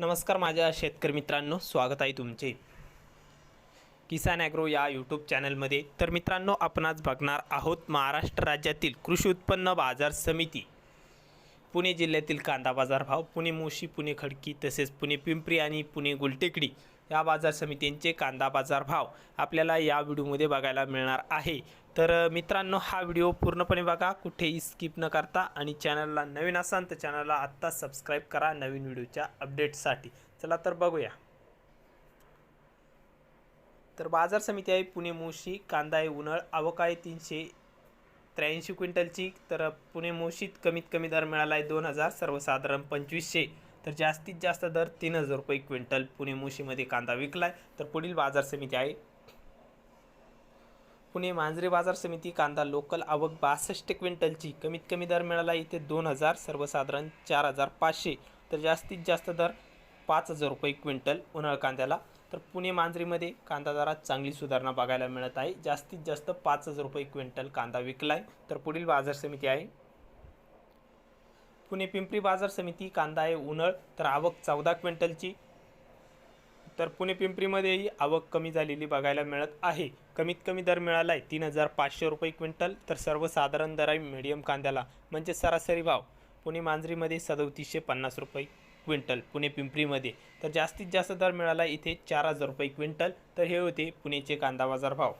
नमस्कार माझ्या शेतकरी मित्रांनो स्वागत आहे तुमचे. किसान ॲग्रो या यूट्यूब चॅनलमध्ये. तर मित्रांनो आपण आज बघणार आहोत महाराष्ट्र राज्यातील कृषी उत्पन्न बाजार समिती. पुणे जिल्ह्यातील कांदा बाजार भाव पुणे मोशी पुणे खडकी तसेच पुणे पिंपरी आणि पुणे गुलटेकडी या बाजार समित्यांचे कांदा बाजार भाव आपल्याला या व्हिडिओमध्ये बघायला मिळणार आहे. तर मित्रांनो हा व्हिडिओ पूर्णपणे बघा कुठेही स्किप न करता आणि चॅनलला नवीन असाल तर चॅनलला आत्ता सबस्क्राईब करा नवीन व्हिडिओच्या अपडेटसाठी चला तर बघूया. तर बाजार समिती आहे पुणे मोशी कांदा आहे उन्हाळ आवक आहे तीनशे त्र्याऐंशी क्विंटलची तर पुणे मोशीत कमीत कमी दर मिळाला आहे दोन हजार सर्वसाधारण पंचवीसशे. तर जास्तीत जास्त दर तीन हजार रुपये क्विंटल पुणे मोशीमध्ये कांदा विकला आहे तर पुढील बाजार समिती आहे. पुणे मांजरे बाजार समिती कांदा लोकल आवक बासष्ट क्विंटलची कमीत कमी दर मिळाला इथे दोन हजार सर्वसाधारण चार हजार पाचशे. तर जास्तीत जास्त दर पाच हजार रुपये क्विंटल उन्हाळ कांद्याला तर पुणे मांजरीमध्ये कांदा दरात चांगली सुधारणा बघायला मिळत आहे. जास्तीत जास्त पाच हजार रुपये क्विंटल कांदा विकला आहे तर पुढील बाजार समिती आहे. पुणे पिंपरी बाजार समिती कांदा आहे उन्हाळ तर आवक चौदा क्विंटलची. तर पुणे पिंपरीमध्येही आवक कमी झालेली बघायला मिळत आहे. कमीत कमी दर मिळाला आहे तीन हजार पाचशे रुपये क्विंटल. तर सर्वसाधारण दर आहे मिडियम कांद्याला. म्हणजे सरासरी भाव पुणे मांजरीमध्ये सदोतीसशे पन्नास रुपये. क्विंटल पुणे पिंपरीमध्ये. तर जास्तीत जास्त दर मिळाला इथे चार हजार रुपये क्विंटल. तर हे होते पुणेचे कांदा बाजार भाव.